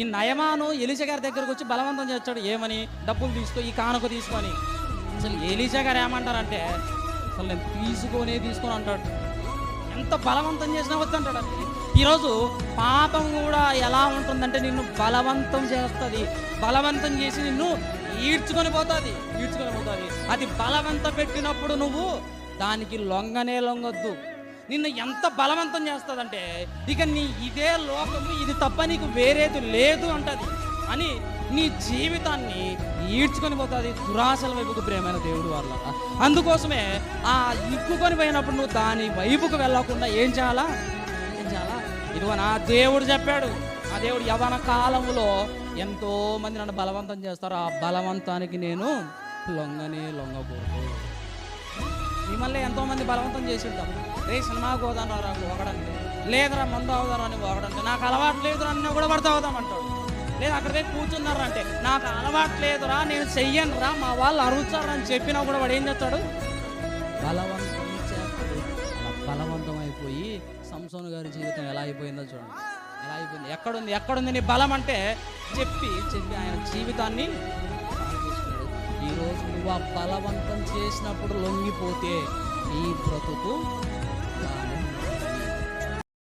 ఈ నయమాను ఎలిషా గారి దగ్గరకు వచ్చి బలవంతం చేస్తాడు. ఏమని? డబ్బులు తీసుకో ఈ కానుక తీసుకొని అసలు ఎలిషా గారు ఏమంటారంటే అసలు నేను తీసుకొని తీసుకొని అంటాడు. ఎంత బలవంతం చేసినా వద్దంటాడు అండి ఈరోజు పాపం కూడా ఎలా ఉంటుందంటే నిన్ను బలవంతం చేస్తుంది. బలవంతం చేసి నిన్ను ఈడ్చుకొని పోతుంది. ఈడ్చుకొని పోతుంది. అది బలవంత పెట్టినప్పుడు నువ్వు దానికి లొంగనే లొంగొద్దు. నిన్ను ఎంత బలవంతం చేస్తుందంటే ఇక నీ ఇదే లోకము ఇది తప్ప నీకు వేరేది లేదు అంటది. అని నీ జీవితాన్ని ఈడ్చుకొని పోతుంది దురాశల వైపుకు ప్రేమైన దేవుడు వల్ల అందుకోసమే ఆ ఇక్కుకొని పోయినప్పుడు నువ్వు దాని వైపుకు వెళ్ళకుండా ఏం చేయాలా? ఏం చేయాలా? ఇదిగో నా దేవుడు చెప్పాడు. ఆ దేవుడు యవన కాలంలో ఎంతో మంది నన్ను బలవంతం చేస్తారు. ఆ బలవంతానికి నేను లొంగని లొంగకూడదు మిమ్మల్ని ఎంతో మంది బలవంతం చేసి ఉంటాం రే సినిమా పోదాను రా ఒకడంటే లేదురా మందు అవుదారా అని ఒకడంటే నాకు అలవాటు లేదురా అన్న కూడా పడతా అవుదాం అంటాడు. లేదు అక్కడ పోయి కూర్చున్నారా అంటే నాకు అలవాటు లేదురా నేను చెయ్యను రా మా వాళ్ళు అరుచారా అని చెప్పినా కూడా వాడు ఏం చేస్తాడు? బలవంతం బలవంతం అయిపోయి సంసోన్ గారి జీవితం ఎలా అయిపోయిందో చూడండి. ఎలా అయిపోయింది? ఎక్కడుంది? ఎక్కడుంది నీ బలం అంటే చెప్పి చెప్పి ఆయన జీవితాన్ని నువ్వు ఆ బలవంతం చేసినప్పుడు లొంగిపోతే ఈ బ్రతుకు